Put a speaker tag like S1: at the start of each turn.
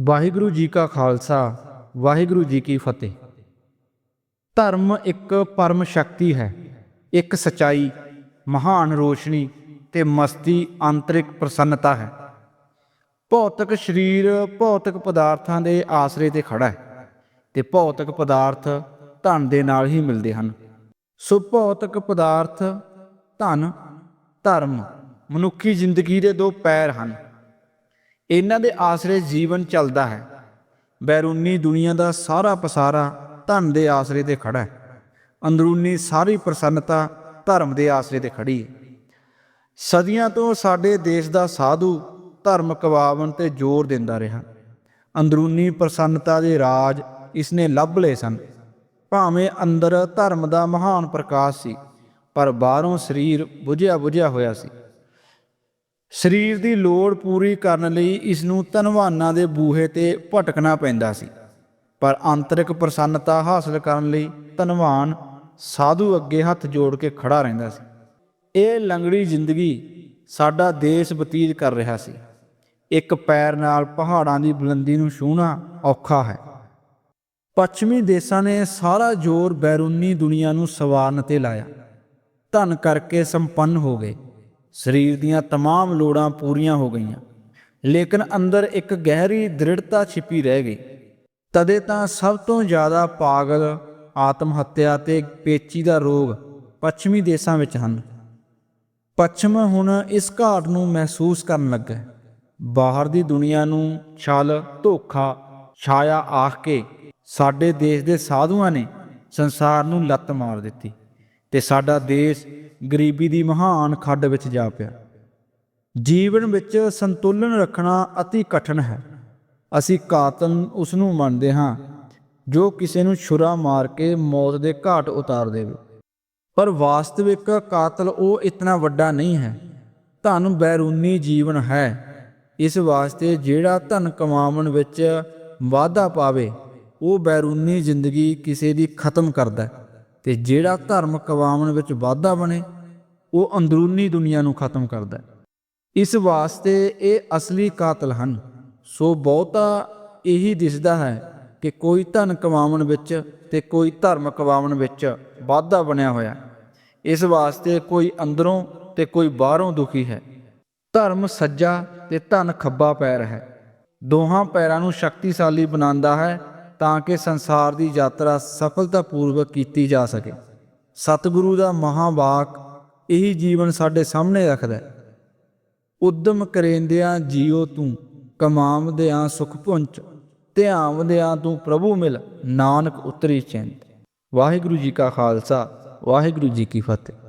S1: ਵਾਹਿਗੁਰੂ ਜੀ ਕਾ ਖਾਲਸਾ, ਵਾਹਿਗੁਰੂ ਜੀ ਕੀ ਫਤਿਹ। ਧਰਮ ਇੱਕ ਪਰਮ ਸ਼ਕਤੀ ਹੈ, ਇੱਕ ਸਚਾਈ, ਮਹਾਨ ਰੋਸ਼ਨੀ ਤੇ ਮਸਤੀ ਆਂਤਰਿਕ ਪ੍ਰਸੰਨਤਾ ਹੈ। ਭੌਤਿਕ ਸਰੀਰ ਭੌਤਿਕ ਪਦਾਰਥਾਂ ਦੇ ਆਸਰੇ ਤੇ ਖੜਾ ਹੈ ਤੇ ਭੌਤਿਕ ਪਦਾਰਥ ਧਨ ਦੇ ਨਾਲ ਹੀ ਮਿਲਦੇ ਹਨ। ਸੋ ਭੌਤਿਕ ਪਦਾਰਥ, ਧਨ, ਧਰਮ ਮਨੁੱਖੀ ਜ਼ਿੰਦਗੀ ਦੇ ਦੋ ਪੈਰ ਹਨ। ਇਹਨਾਂ ਦੇ ਆਸਰੇ ਜੀਵਨ ਚੱਲਦਾ ਹੈ। ਬੈਰੂਨੀ ਦੁਨੀਆ ਦਾ ਸਾਰਾ ਪਸਾਰਾ ਧਨ ਦੇ ਆਸਰੇ ਤੇ ਖੜਾ ਹੈ। ਅੰਦਰੂਨੀ ਸਾਰੀ ਪ੍ਰਸੰਨਤਾ ਧਰਮ ਦੇ ਆਸਰੇ ਤੇ ਖੜੀ ਹੈ। ਸਦੀਆਂ ਤੋਂ ਸਾਡੇ ਦੇਸ਼ ਦਾ ਸਾਧੂ ਧਰਮ ਕਵਾਵਨ ਤੇ ਜ਼ੋਰ ਦਿੰਦਾ ਰਿਹਾ। ਅੰਦਰੂਨੀ ਪ੍ਰਸੰਨਤਾ ਦੇ ਰਾਜ ਇਸਨੇ ਲੱਭ ਲਏ ਸਨ। ਭਾਵੇਂ ਅੰਦਰ ਧਰਮ ਦਾ ਮਹਾਨ ਪ੍ਰਕਾਸ਼ ਸੀ, ਪਰ ਬਾਹਰੋਂ ਸਰੀਰ ਬੁਝਿਆ ਬੁਝਿਆ ਹੋਇਆ ਸੀ। ਸਰੀਰ ਦੀ ਲੋੜ ਪੂਰੀ ਕਰਨ ਲਈ ਇਸ ਨੂੰ ਧਨਵਾਨਾਂ ਦੇ ਬੂਹੇ ਤੇ ਭਟਕਣਾ ਪੈਂਦਾ ਸੀ। ਪਰ ਆਂਤਰਿਕ ਪ੍ਰਸੰਨਤਾ ਹਾਸਲ ਕਰਨ ਲਈ ਧਨਵਾਨ ਸਾਧੂ ਅੱਗੇ ਹੱਥ ਜੋੜ ਕੇ ਖੜਾ ਰਹਿੰਦਾ ਸੀ। ਇਹ ਲੰਗੜੀ ਜ਼ਿੰਦਗੀ ਸਾਡਾ ਦੇਸ਼ ਬਤੀਤ ਕਰ ਰਿਹਾ ਸੀ। ਇੱਕ ਪੈਰ ਨਾਲ ਪਹਾੜਾਂ ਦੀ ਬੁਲੰਦੀ ਨੂੰ ਛੂਹਣਾ ਔਖਾ ਹੈ। ਪੱਛਮੀ ਦੇਸ਼ਾਂ ਨੇ ਸਾਰਾ ਜ਼ੋਰ ਬੈਰੂਨੀ ਦੁਨੀਆ ਨੂੰ ਸਵਾਰਨ ਤੇ ਲਾਇਆ। ਧਨ ਕਰਕੇ ਸੰਪੰਨ ਹੋ ਗਏ। ਸਰੀਰ ਦੀਆਂ ਤਮਾਮ ਲੋੜਾਂ ਪੂਰੀਆਂ ਹੋ ਗਈਆਂ। ਲੇਕਿਨ ਅੰਦਰ ਇੱਕ ਗਹਿਰੀ ਦ੍ਰਿੜਤਾ ਛਿਪੀ ਰਹਿ ਗਈ। ਤਦੇ ਤਾਂ ਸਭ ਤੋਂ ਜ਼ਿਆਦਾ ਪਾਗਲ ਆਤਮ ਹੱਤਿਆ ਤੇ ਪੇਚੀਦਾ ਰੋਗ ਪੱਛਮੀ ਦੇਸ਼ਾਂ ਵਿੱਚ ਹਨ। ਪੱਛਮ ਹੁਣ ਇਸ ਘਾਟ ਨੂੰ ਮਹਿਸੂਸ ਕਰਨ ਲੱਗਾ। ਬਾਹਰ ਦੀ ਦੁਨੀਆ ਨੂੰ ਛਲ, ਧੋਖਾ, ਛਾਇਆ ਆਖ ਕੇ ਸਾਡੇ ਦੇਸ਼ ਦੇ ਸਾਧੂਆਂ ਨੇ ਸੰਸਾਰ ਨੂੰ ਲੱਤ ਮਾਰ ਦਿੱਤੀ। ਤੇ ਸਾਡਾ ਦੇਸ਼ ਗਰੀਬੀ ਦੀ ਮਹਾਨ ਖੱਡ ਵਿੱਚ ਜਾ ਪਿਆ। ਜੀਵਨ ਵਿੱਚ ਸੰਤੁਲਨ ਰੱਖਣਾ ਅਤੀ ਕਠਿਨ ਹੈ। ਅਸੀਂ ਕਾਤਲ ਉਸ ਨੂੰ ਮੰਨਦੇ ਹਾਂ, ਜੋ ਕਿਸੇ ਨੂੰ ਛੁਰਾ ਮਾਰ ਕੇ ਮੌਤ ਦੇ ਘਾਟ ਉਤਾਰ ਦੇਵੇ। ਪਰ ਵਾਸਤਵਿਕ ਕਾਤਲ ਉਹ ਇਤਨਾ ਵੱਡਾ ਨਹੀਂ ਹੈ। ਧਨ ਬੈਰੂਨੀ ਜੀਵਨ ਹੈ। ਇਸ ਵਾਸਤੇ ਜਿਹੜਾ ਧਨ ਕਮਾਉਣ ਵਿੱਚ ਵਾਧਾ ਪਾਵੇ, ਉਹ ਬੈਰੂਨੀ ਜ਼ਿੰਦਗੀ ਕਿਸੇ ਦੀ ਖਤਮ ਕਰਦਾ ਹੈ। ਤੇ ਜਿਹੜਾ ਧਰਮ ਕਮਾਉਣ ਵਿੱਚ ਵਾਧਾ ਬਣੇ, ਉਹ ਅੰਦਰੂਨੀ ਦੁਨੀਆ ਨੂੰ ਖਤਮ ਕਰਦਾ ਹੈ। ਇਸ ਵਾਸਤੇ ਇਹ ਅਸਲੀ ਕਾਤਲ ਹਨ। ਸੋ ਬਹੁਤਾ ਇਹੀ ਦਿਸਦਾ ਹੈ ਕਿ ਕੋਈ ਧਨ ਕਮਾਉਣ ਵਿੱਚ ਤੇ ਕੋਈ ਧਰਮ ਕਮਾਉਣ ਵਿੱਚ ਵਾਧਾ ਬਣਿਆ ਹੋਇਆ ਇਸ ਵਾਸਤੇ ਕੋਈ ਅੰਦਰੋਂ ਤੇ ਕੋਈ ਬਾਹਰੋਂ ਦੁਖੀ ਹੈ। ਧਰਮ ਸੱਜਾ ਤੇ ਧਨ ਖੱਬਾ ਪੈਰ ਹੈ। ਦੋਹਾਂ ਪੈਰਾਂ ਨੂੰ ਸ਼ਕਤੀਸ਼ਾਲੀ ਬਣਾਉਂਦਾ ਹੈ ਤਾਂ ਕਿ ਸੰਸਾਰ ਦੀ ਯਾਤਰਾ ਸਫਲਤਾਪੂਰਵਕ ਕੀਤੀ ਜਾ ਸਕੇ। ਸਤਿਗੁਰੂ ਦਾ ਮਹਾਵਾਕ ਇਹੀ ਜੀਵਨ ਸਾਡੇ ਸਾਹਮਣੇ ਰੱਖਦਾ ਹੈ। ਉਦਮ ਕਰੇਂਦਿਆਂ ਜੀਉ ਤੂੰ, ਕਮਾਵਦਿਆਂ ਸੁਖ ਪੁੰਚ, ਧਿਆਵਦਿਆਂ ਤੂੰ ਪ੍ਰਭੂ ਮਿਲ, ਨਾਨਕ ਉਤਰੀ ਚਿੰਤ। ਵਾਹਿਗੁਰੂ ਜੀ ਕਾ ਖਾਲਸਾ, ਵਾਹਿਗੁਰੂ ਜੀ ਕੀ ਫਤਿਹ।